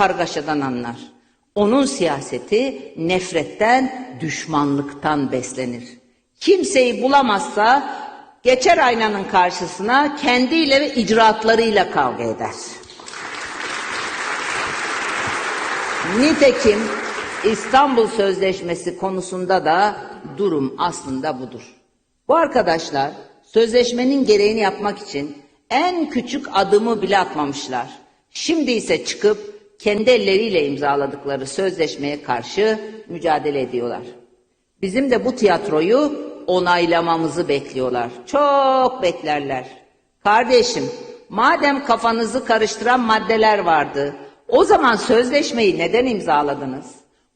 kargaşadan anlar. Onun siyaseti nefretten, düşmanlıktan beslenir. Kimseyi bulamazsa geçer aynanın karşısına kendiyle ve icraatlarıyla kavga eder. Nitekim İstanbul Sözleşmesi konusunda da durum aslında budur. Bu arkadaşlar sözleşmenin gereğini yapmak için en küçük adımı bile atmamışlar. Şimdi ise çıkıp kendi elleriyle imzaladıkları sözleşmeye karşı mücadele ediyorlar. Bizim de bu tiyatroyu onaylamamızı bekliyorlar. Çok beklerler. Kardeşim, madem kafanızı karıştıran maddeler vardı, o zaman sözleşmeyi neden imzaladınız?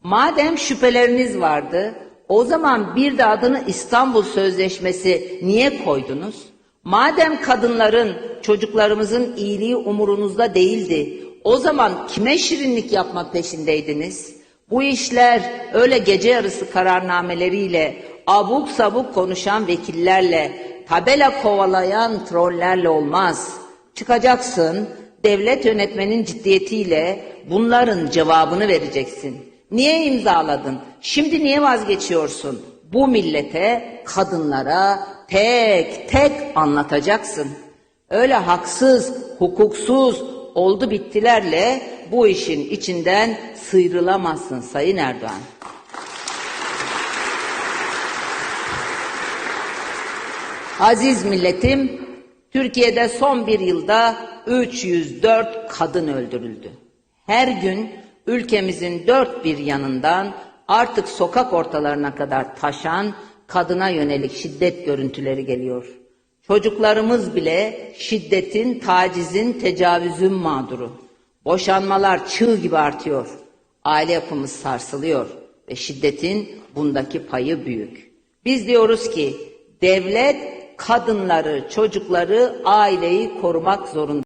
Madem şüpheleriniz vardı, o zaman bir de adını İstanbul Sözleşmesi niye koydunuz? Madem kadınların, çocuklarımızın iyiliği umurunuzda değildi, o zaman kime şirinlik yapma peşindeydiniz? Bu işler öyle gece yarısı kararnameleriyle, abuk sabuk konuşan vekillerle, tabela kovalayan trollerle olmaz. Çıkacaksın, devlet yönetmenin ciddiyetiyle bunların cevabını vereceksin. Niye imzaladın? Şimdi niye vazgeçiyorsun? Bu millete, kadınlara tek tek anlatacaksın. Öyle haksız, hukuksuz, oldu bittilerle bu işin içinden sıyrılamazsın Sayın Erdoğan. Aziz milletim, Türkiye'de son bir yılda 304 kadın öldürüldü. Her gün ülkemizin dört bir yanından artık sokak ortalarına kadar taşan kadına yönelik şiddet görüntüleri geliyor. Çocuklarımız bile şiddetin, tacizin, tecavüzün mağduru. Boşanmalar çığ gibi artıyor. Aile yapımız sarsılıyor ve şiddetin bundaki payı büyük. Biz diyoruz ki devlet kadınları, çocukları, aileyi korumak zorunda.